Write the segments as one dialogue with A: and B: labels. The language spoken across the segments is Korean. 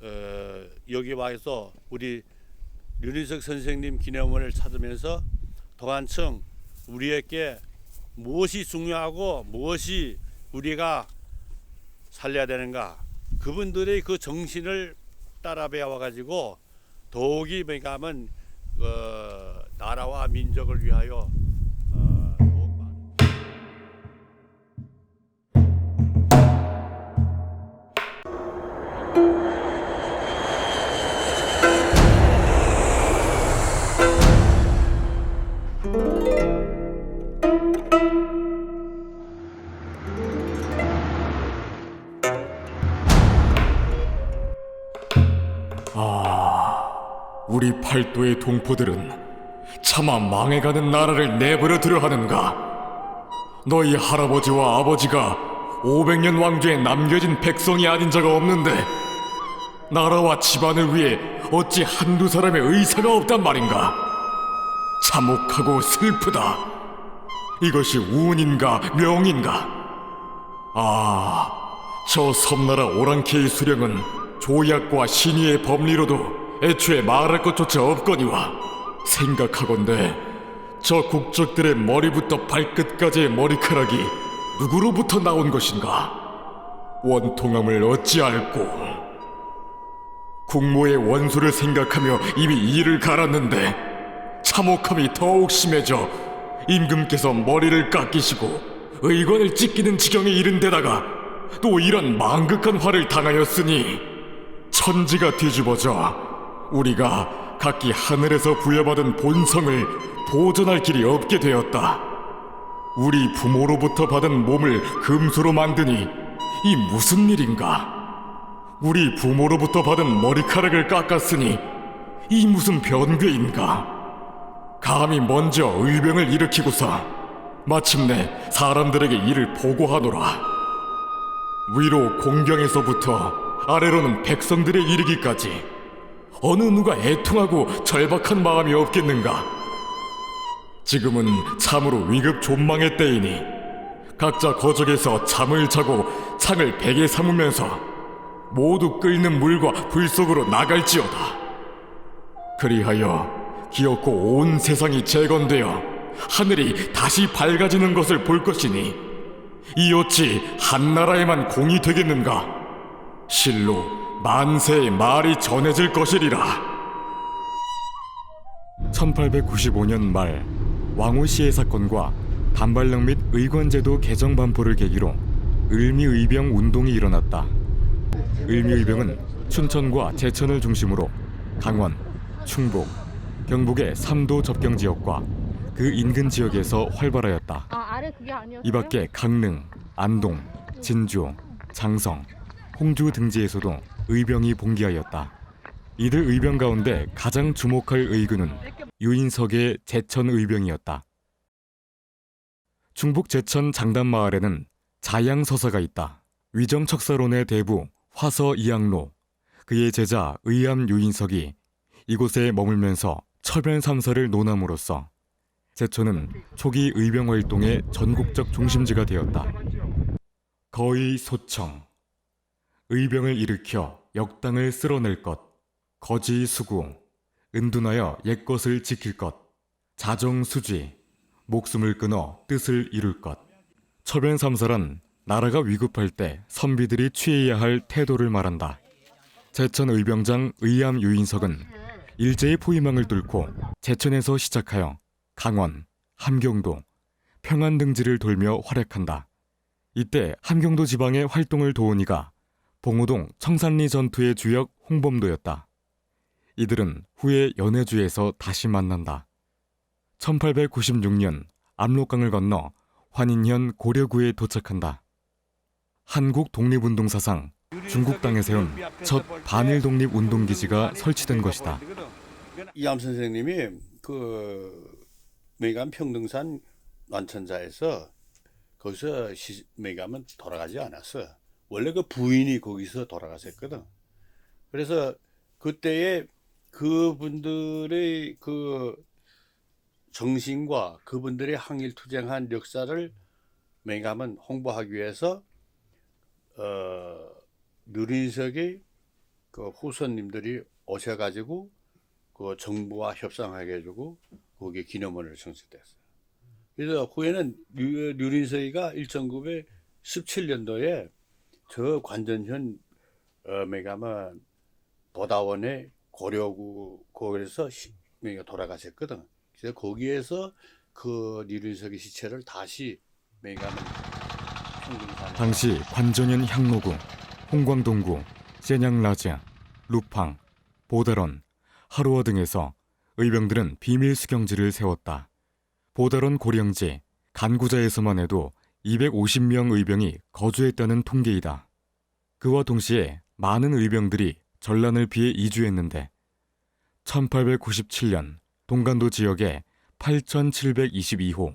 A: 어, 여기 와서 우리 윤희석 선생님 기념원을 찾으면서 도안청 우리에게 무엇이 중요하고 무엇이 우리가 살려야 되는가. 그분들의 그 정신을 따라 배워 가지고 더욱이 뭐냐면 어, 나라와 민족을 위하여
B: 우리 팔도의 동포들은 차마 망해가는 나라를 내버려 두려 하는가? 너희 할아버지와 아버지가 500년 왕조에 남겨진 백성이 아닌 자가 없는데 나라와 집안을 위해 어찌 한두 사람의 의사가 없단 말인가? 참혹하고 슬프다. 이것이 운인가 명인가? 아, 저 섬나라 오랑캐의 수령은 조약과 신의의 법리로도 애초에 말할 것조차 없거니와 생각하건대 저 국적들의 머리부터 발끝까지의 머리카락이 누구로부터 나온 것인가? 원통함을 어찌 알고 국모의 원수를 생각하며 이미 이를 갈았는데 참혹함이 더욱 심해져 임금께서 머리를 깎이시고 의관을 찢기는 지경에 이른 데다가 또 이런 망극한 화를 당하였으니 천지가 뒤집어져 우리가 각기 하늘에서 부여받은 본성을 보존할 길이 없게 되었다. 우리 부모로부터 받은 몸을 금수로 만드니 이 무슨 일인가? 우리 부모로부터 받은 머리카락을 깎았으니 이 무슨 변괴인가? 감히 먼저 의병을 일으키고서 마침내 사람들에게 이를 보고하노라. 위로 공경에서부터 아래로는 백성들에 이르기까지 어느 누가 애통하고 절박한 마음이 없겠는가? 지금은 참으로 위급 존망의 때이니 각자 거적에서 잠을 자고 창을 베개 삼으면서 모두 끓는 물과 불 속으로 나갈지어다. 그리하여 기어코 온 세상이 재건되어 하늘이 다시 밝아지는 것을 볼 것이니 이 어찌 한 나라에만 공이 되겠는가? 실로 만세의 말이 전해질 것이리라. 1895년 말 왕호시의 사건과 단발령 및 의관제도 개정 반포를 계기로 을미의병 운동이 일어났다. 을미의병은 춘천과 제천을 중심으로 강원, 충북, 경북의 삼도 접경 지역과 그 인근 지역에서 활발하였다.
C: 아?
B: 이 밖에 강릉, 안동, 진주, 장성, 홍주 등지에서도 의병이 봉기하였다. 이들 의병 가운데 가장 주목할 의군은 유인석의 제천 의병이었다. 충북 제천 장단 마을에는 자양 서사가 있다. 위정 척사론의 대부 화서 이양로 그의 제자 의암 유인석이 이곳에 머물면서 처변 삼사를 논함으로써 제천은 초기 의병 활동의 전국적 중심지가 되었다. 거의 소청 의병을 일으켜 역당을 쓸어낼 것 거지 수구 은둔하여 옛것을 지킬 것 자정수지 목숨을 끊어 뜻을 이룰 것 처변 삼사란 나라가 위급할 때 선비들이 취해야 할 태도를 말한다. 제천 의병장 의암 유인석은 일제의 포위망을 뚫고 제천에서 시작하여 강원, 함경도, 평안 등지를 돌며 활약한다. 이때 함경도 지방의 활동을 도우니가 봉우동 청산리 전투의 주역 홍범도였다. 이들은 후에 연해주에서 다시 만난다. 1896년 압록강을 건너 환인현 고려구에 도착한다. 한국 독립운동 사상 중국 땅에 세운 첫 반일 독립 운동 기지가 설치된 것이다.
A: 이암 선생님이 그 메간 평등산 완천자에서 거기서 시, 메가면 돌아가지 않았어. 원래 그 부인이 거기서 돌아가셨거든. 그래서 그때에 그분들의 그 정신과 그분들의 항일 투쟁한 역사를 맹하면 홍보하기 위해서 어 누린석이 그 후손님들이 오셔가지고 그 정부와 협상하게 해주고 거기에 기념원을 청소됐어요. 그래서 후에는 류, 류린서이가 1917년도에 저 관전현 어, 메가마 보다원의 고려구 거기에서 메가 돌아가셨거든. 그래서 거기에서 그 류린석의 시체를 다시 메가마
B: 당시 관전현 향로구, 홍광동구, 세냥라즈, 루팡, 보다론, 하루어 등에서 의병들은 비밀 수경지를 세웠다. 보다론 고령지, 간구자에서만 해도 250명 의병이 거주했다는 통계이다. 그와 동시에 많은 의병들이 전란을 피해 이주했는데 1897년 동간도 지역에 8722호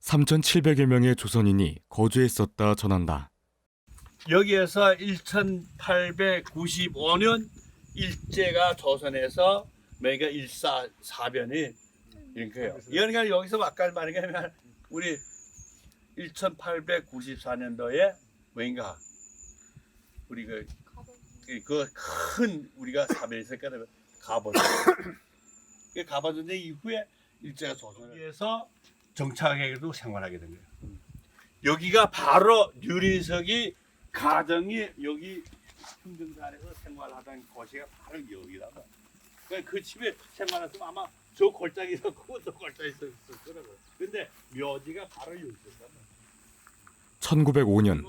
B: 3,700여 명의 조선인이 거주했었다 전한다.
A: 여기에서 1895년 일제가 조선에서 메가 일사 사변이 이런 거예요. 그러니까 여기서 아까 말한 우리 1894년도에 뭔가 우리 그 그큰 우리가 사변이 있었거든요. 가본. 그 가봤는데 이후에 일제가 조선에서 정착해도 생활하게 된 거예요. 여기가 바로 유린석이 가정이 여기 흥등산에서 생활하던 곳이가 바로 여기라고. 그러니까 그 집에 생활했으면 아마 저 골짜기에서 그저 골짜기에서 있을 거라고. 근데 묘지가 바로 여기 있었단 말이야.
B: 1905년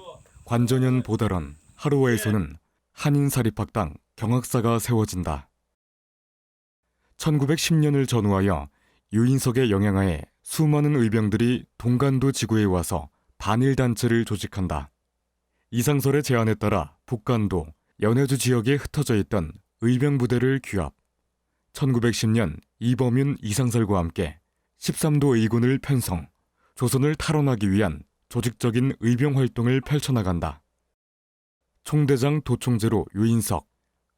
B: 관전현 보다론 하루에서는 한인사립학당 경학사가 세워진다. 1910년을 전후하여 유인석의 영향하에 수많은 의병들이 동간도 지구에 와서 반일단체를 조직한다. 이상설의 제안에 따라 북간도, 연해주 지역에 흩어져 있던 의병 부대를 규합. 1910년 이범윤 이상설과 함께 13도 의군을 편성, 조선을 탈원하기 위한 조직적인 의병 활동을 펼쳐나간다. 총대장 도총재로 유인석,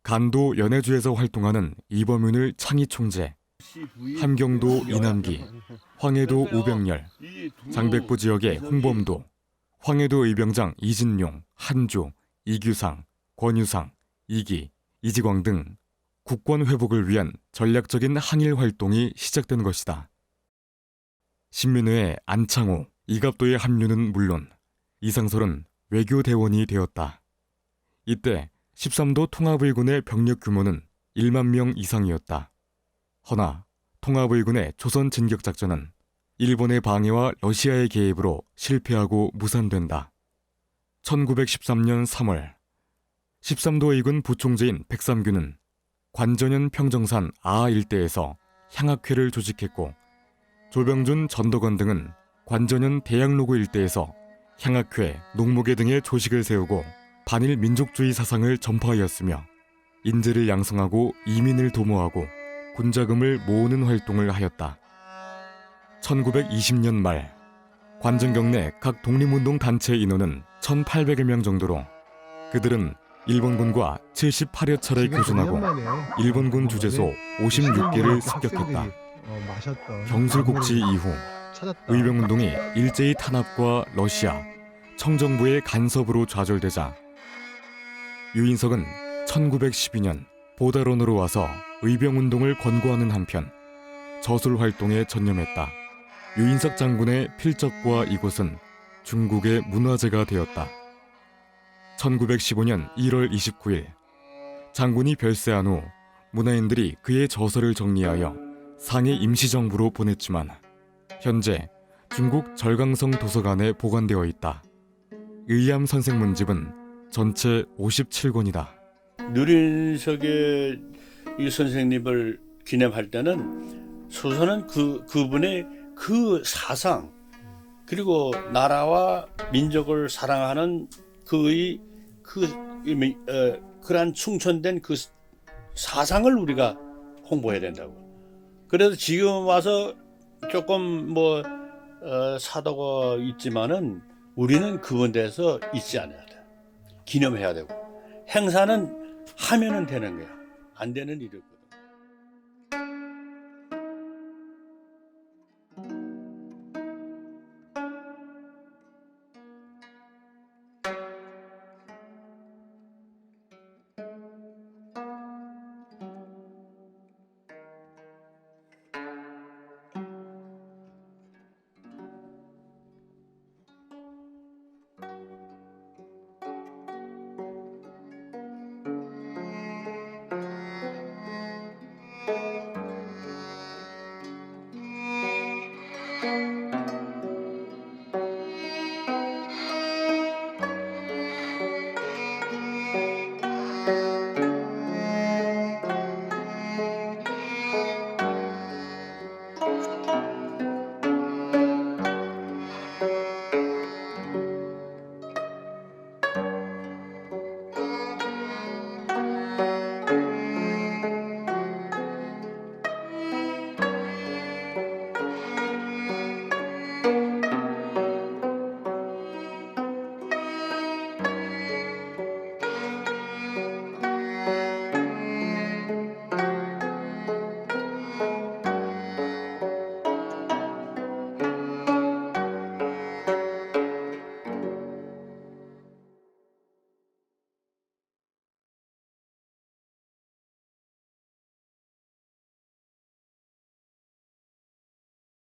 B: 간도 연해주에서 활동하는 이범윤을 창의 총재, 함경도 이남기, 황해도 오병열, 장백부 지역의 홍범도, 황해도 의병장 이진용, 한조, 이규상, 권유상, 이기, 이지광 등 국권 회복을 위한 전략적인 항일 활동이 시작된 것이다. 신민회의 안창호, 이갑도의 합류는 물론 이상설은 외교대원이 되었다. 이때 13도 통합의군의 병력 규모는 1만 명 이상이었다. 허나 통합의군의 조선 진격 작전은 일본의 방해와 러시아의 개입으로 실패하고 무산된다. 1913년 3월 13도 의군 부총재인 백삼규는 관전현 평정산 아하 일대에서 향학회를 조직했고 조병준 전덕원 등은 관전현 대양로구 일대에서 향학회, 농목회 등의 조직을 세우고 반일 민족주의 사상을 전파하였으며 인재를 양성하고 이민을 도모하고 군자금을 모으는 활동을 하였다. 1920년 말 관전경 내 각 독립운동 단체 인원은 1,800여 명 정도로 그들은 일본군과 78여 차례 교전하고 일본군 주재소 56개를 습격했다.
C: 어,
B: 경술국지 이후 의병 운동이 일제히 탄압과 러시아, 청정부의 간섭으로 좌절되자 유인석은 1912년 보다론으로 와서 의병 운동을 권고하는 한편 저술 활동에 전념했다. 유인석 장군의 필적과 이곳은 중국의 문화재가 되었다. 1915년 1월 29일 장군이 별세한 후 문화인들이 그의 저서를 정리하여 상해 임시정부로 보냈지만 현재 중국 절강성 도서관에 보관되어 있다. 의암 선생 문집은 전체 57권이다.
A: 누린석의 이 선생님을 기념할 때는 소선은 그 그분의 그 사상 그리고 나라와 민족을 사랑하는 그의 그 어, 그러한 충천된 그 사상을 우리가 홍보해야 된다고. 그래서 지금 와서 조금 뭐 어, 사도가 있지만은 우리는 그분 대해서 잊지 않아야 돼. 기념해야 되고 행사는 하면은 되는 거야. 안 되는 일이 없고.